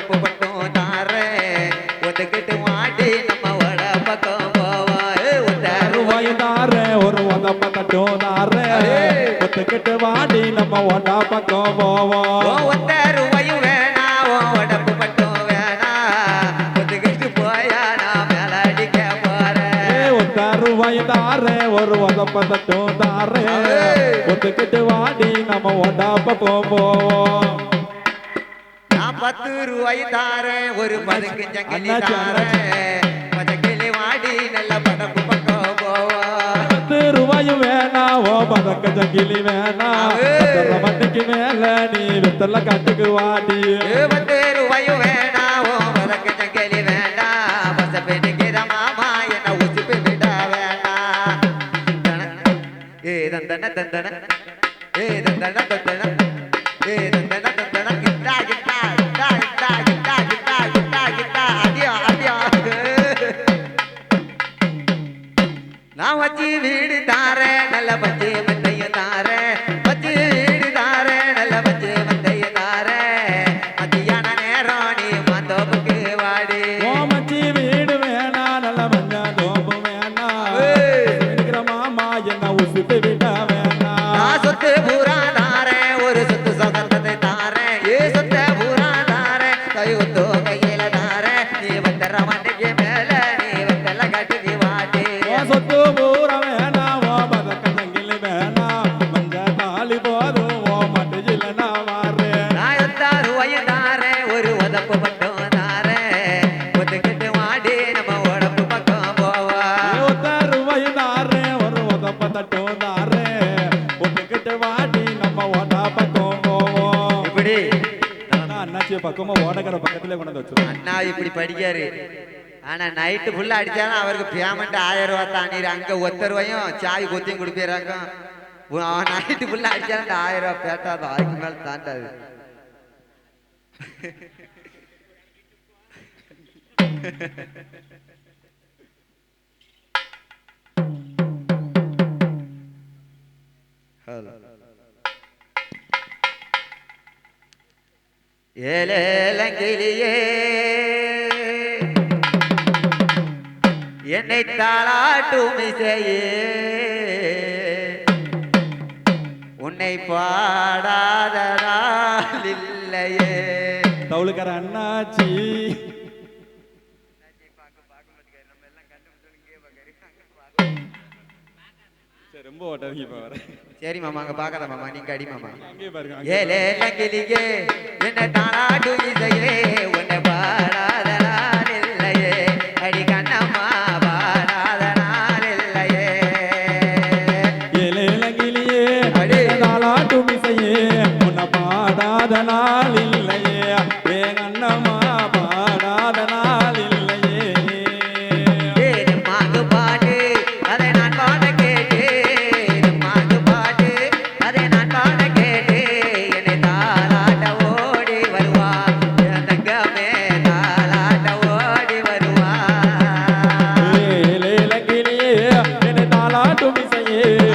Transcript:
உடப்பு பட்டும் தாரே ஒத்துக்கிட்டு மாட்டி நம்ம வட பக்கம் போவா ஏ, ஒத்தாரு ரூபாய் தாரே ஒரு உதப்ப தட்டும் தாரே ஒத்துக்கிட்டு வாடி நம்ம ஒடா பக்கம் போவோம். ஒத்தாரு வயும் வேணா ஓ உடப்பு பட்டும் வேணா. ஒத்துக்கிட்டு போயா நான் மேல அடிக்க போறேன் ஒத்த ரூபாய் தாரே ஒரு உதப்ப தட்டும் தாரே ஒத்துக்கிட்டு வாடி நம்ம ஒடா பக்கம் போவோம். பத்து ரூபாய் தாரேன் ஒரு பதுக்கு ஜங்கிலி தாரேன் பதக்கிளி வாடி நல்ல படப்பு பக்கம் போவா. பத்து ரூபாயும் வேணாம் ஓ பதக்க ஜங்கிலி. பத்தரை மணிக்கு மேல நீ வித்தல காட்டுக்கு வாடி. பத்து ரூபாயும் வேணாம் ஓ பதக்கு ஜங்கிலி வேண்டாம் பச பெண்ணுக்கிற மாமா என்ன உசுப்பு விட வேண்டாம் ஏ தந்தன தந்தன. ஏ தந்தன தந்தன. ஏ தந்தன. வச்சு வீடு தாரேன் நல்ல பச்சை மந்தையும் தாரேன் வச்சு வீடு தாரேன் நல்ல பச்சை மந்தையும் தாரேன் மத்தியான நேரம் நீ மந்தோப்புக்கு வாடி. ஓ மச்சி வீடு வேணாம் நல்ல மஞ்சா தோப்பு ஏய். இருக்கிற மாமா என்ன உசுத்து விட வேணாம் நான் சொத்து பூரா தாரேன் ஒரு சொத்து சொகந்ததை தாரேன் ஏ சொத்த பூரா தாரேன் கை ஒத்தோ போவோம் இப்படி ஆனா அண்ணாச்சி பக்கமா ஓடக்கிற பக்கத்துல கொண்டு வந்து அண்ணா இப்படி படிக்காரு. ஆனா நைட்டு ஃபுல்லா அடிச்சாலும் அவருக்கு பேமெண்ட் ஆயிரம் ரூபா தாண்டிடு அங்க ஒத்த ரூபாயும் சாய் கொத்தியும் கொடுப்பிடுறாங்க. அவன் நைட்டு ஃபுல்லா அடிச்சாலும் ஆயிரம் ரூபாய் பேட்டாது அதுக்கு மேல தாண்டாது. ஏலேலங்கிலியே. என்னை தாளாட்டும் இசையே. உன்னை பாடாத இல்லையே. தவுளுக்கார அண்ணாச்சி. சரி, ரொம்ப ஓட்டாதீங்க இப்ப வர சரி மாமா அங்க பார்க்காத மாமா நீங்க அடி மாமா. அங்கேயே பாருங்க ஏலே லங்கிலியே என்ன தாளாட்டு இசையே உன்னை பாடாத இல்லையே அடி கண்ணம்மா பாடாத நாள் இல்லையே ஏலே அடே. தாளாட்டும் இசையே உன்னை பாடாத நாள் ஆட்டும் இசையே